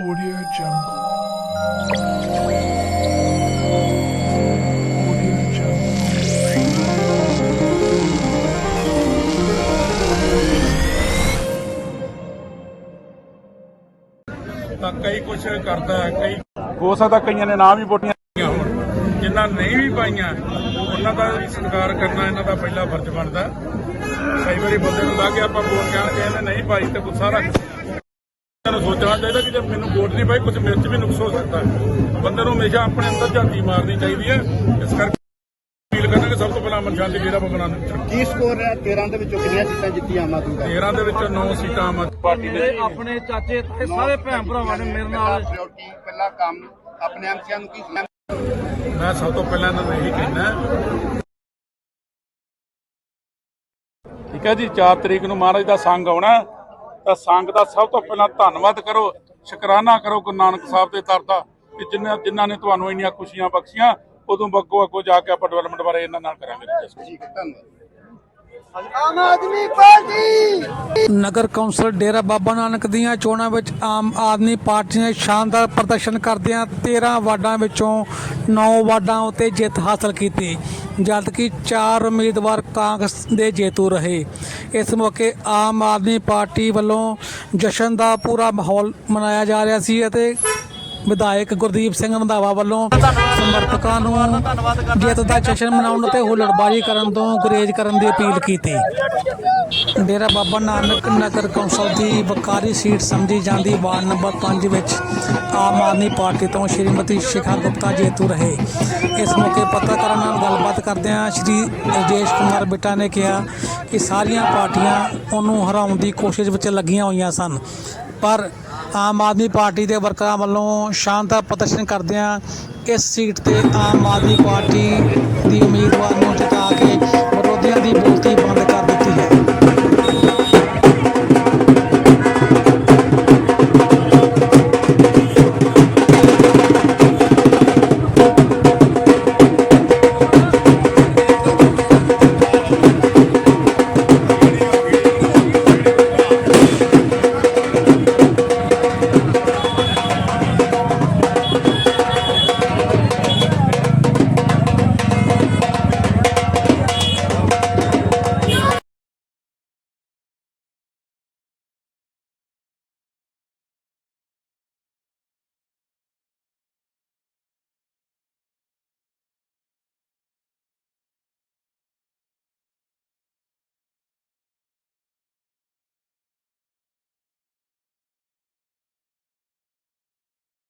Audio Jungle. Audio Jungle. ਤਾਂ ਕਈ ਕੁਛ ਕਰਦਾ ਹੈ ਕਈ ਹੋ ਸਕਦਾ ਕਈਆਂ ਨੇ ਨਾ ਵੀ ਵੋਟੀਆਂ ਜਿਨ੍ਹਾਂ ਨਹੀਂ ਵੀ ਪਾਈਆਂ ਉਹਨਾਂ ਦਾ ਵੀ ਸਤਿਕਾਰ ਕਰਨਾ ਇਹਨਾਂ ਦਾ ਪਹਿਲਾ ਫਰਜ਼ ਬਣਦਾ ਕਈ ਵਾਰੀ ਬੰਦੇ ਨੂੰ ਲਾ ਕੇ ਆਪਾਂ ਵੋਟ ਜਾਣ ਕੇ ਇਹਨੇ ਨਹੀਂ ਪਾਈ ਤੇ ਗੁੱਸਾ ਰੱਖ ਨੂੰ ਸੋਚਣਾ ਚਾਹੀਦਾ ਕਿ ਜੇ ਮੈਨੂੰ ਵੋਟ ਨਹੀਂ ਪਾਈ ਕੁਝ ਮੇਰੇ 'ਚ ਵੀ ਨੁਕਸ ਹੋ ਸਕਦਾ ਹੈ। ਬੰਦੇ ਨੂੰ ਹਮੇਸ਼ਾ ਆਪਣੇ ਅੰਦਰ ਝਾਤੀ ਮਾਰਨੀ ਚਾਹੀਦੀ ਹੈ। ਇਸ ਕਰਕੇ ਅਪੀਲ ਕਰਨਾ ਕਿ ਸਭ ਤੋਂ ਪਹਿਲਾਂ ਅਮਨ ਸ਼ਾਂਤੀ ਜਿਹੜਾ ਬਗਣਾ ਕੀ ਸਕੋਰ ਰਿਹਾ 13 ਦੇ ਵਿੱਚੋਂ ਕਿੰਨੀਆਂ ਸੀਟਾਂ ਜਿੱਤੀਆਂ ਆਮ ਆਦਮੀ ਪਾਰਟੀ 13 ਦੇ ਵਿੱਚੋਂ 9 ਸੀਟਾਂ ਆਮ ਆਦਮੀ ਪਾਰਟੀ ਦੇ ਮੇਰੇ ਆਪਣੇ ਚਾਚੇ ਤੇ ਸਾਰੇ ਭੈਣ ਭਰਾਵਾਂ ਨੇ ਮੇਰੇ ਨਾਲ। ਪਹਿਲਾ ਕੰਮ ਆਪਣੇ ਐਮਸੀਆਂ ਨੂੰ ਕੀ ਮੈਂ ਸਭ ਤੋਂ ਪਹਿਲਾਂ ਇਹਨਾਂ ਨੂੰ ਇਹੀ ਕਹਿਣਾ ਠੀਕ ਹੈ ਜੀ 4 ਤਰੀਕ ਨੂੰ ਮਹਾਰਾਜ ਦਾ ਸੰਗ ਆਉਣਾ ਹੈ, ਤਾਂ ਸੰਗ ਦਾ ਸਭ ਤੋਂ ਪਹਿਲਾਂ ਧੰਨਵਾਦ ਕਰੋ ਸ਼ੁਕਰਾਨਾ ਕਰੋ ਗੁਰੂ ਨਾਨਕ ਸਾਹਿਬ ਦੇ ਦਰ ਦਾ ਕਿ ਜਿਨ੍ਹਾਂ ਜਿਨ੍ਹਾਂ ਨੇ ਤੁਹਾਨੂੰ ਇੰਨੀਆਂ ਖੁਸ਼ੀਆਂ ਬਖਸ਼ੀਆਂ ਉਦੋਂ ਅੱਗੋਂ ਅੱਗੋਂ ਜਾ ਕੇ ਆਪਾਂ ਡਿਵੈਲਪਮੈਂਟ ਬਾਰੇ ਇਹਨਾਂ ਨਾਲ ਕਰਾਂਗੇ। discuss। ਠੀਕ ਹੈ ਧੰਨਵਾਦ। ਨਗਰ ਕੌਂਸਲ ਡੇਰਾ ਬਾਬਾ ਨਾਨਕ ਦੀਆਂ ਚੋਣਾਂ ਵਿੱਚ ਆਮ ਆਦਮੀ ਪਾਰਟੀ ਨੇ ਸ਼ਾਨਦਾਰ ਪ੍ਰਦਰਸ਼ਨ ਕਰਦਿਆਂ 13 ਵਾਰਡਾਂ ਵਿੱਚੋਂ 9 ਵਾਰਡਾਂ ਉਤੇ ਜਿੱਤ ਹਾਸਲ ਕੀਤੀ। ਜਦਕਿ ਚਾਰ ਉਮੀਦਵਾਰ ਕਾਂਗਰਸ ਦੇ ਜੇਤੂ ਰਹੇ। ਇਸ ਮੌਕੇ ਆਮ ਆਦਮੀ ਪਾਰਟੀ ਵੱਲੋਂ ਜਸ਼ਨ ਦਾ ਪੂਰਾ ਮਾਹੌਲ ਮਨਾਇਆ ਜਾ ਰਿਹਾ ਸੀ ਅਤੇ ਵਿਧਾਇਕ ਗੁਰਦੀਪ ਸਿੰਘ ਰੰਧਾਵਾ ਵੱਲੋਂ ਸਮਰਥਕਾਂ ਨੂੰ ਜਿੱਤ ਦਾ ਜਸ਼ਨ ਮਨਾਉਣ ਅਤੇ ਹੁੱਲੜਬਾਜ਼ੀ ਕਰਨ ਤੋਂ ਗੁਰੇਜ਼ ਕਰਨ ਦੀ ਅਪੀਲ ਕੀਤੀ। ਡੇਰਾ ਬਾਬਾ ਨਾਨਕ ਨਗਰ ਕੌਂਸਲ ਦੀ ਵਕਾਰੀ ਸੀਟ ਸਮਝੀ ਜਾਂਦੀ ਵਾਰਡ ਨੰਬਰ 5 ਵਿੱਚ ਆਮ ਆਦਮੀ ਪਾਰਟੀ ਤੋਂ ਸ਼੍ਰੀਮਤੀ ਸ਼ਿਖਾ ਗੁਪਤਾ ਜੇਤੂ ਰਹੇ। ਇਸ ਮੌਕੇ ਪੱਤਰਕਾਰਾਂ ਨਾਲ ਗੱਲਬਾਤ ਕਰਦਿਆਂ ਸ਼੍ਰੀ ਰਜੇਸ਼ ਕੁਮਾਰ ਬਿੱਟਾ ਨੇ ਕਿਹਾ ਕਿ ਸਾਰੀਆਂ ਪਾਰਟੀਆਂ ਉਹਨੂੰ ਹਰਾਉਣ ਦੀ ਕੋਸ਼ਿਸ਼ ਵਿੱਚ ਲੱਗੀਆਂ ਹੋਈਆਂ ਸਨ। ਪਰ ਆਮ ਆਦਮੀ ਪਾਰਟੀ ਦੇ ਵਰਕਰਾਂ ਵੱਲੋਂ ਸ਼ਾਨਦਾਰ ਪ੍ਰਦਰਸ਼ਨ ਕਰਦਿਆਂ ਇਸ ਸੀਟ ਤੇ ਆਮ ਆਦਮੀ ਪਾਰਟੀ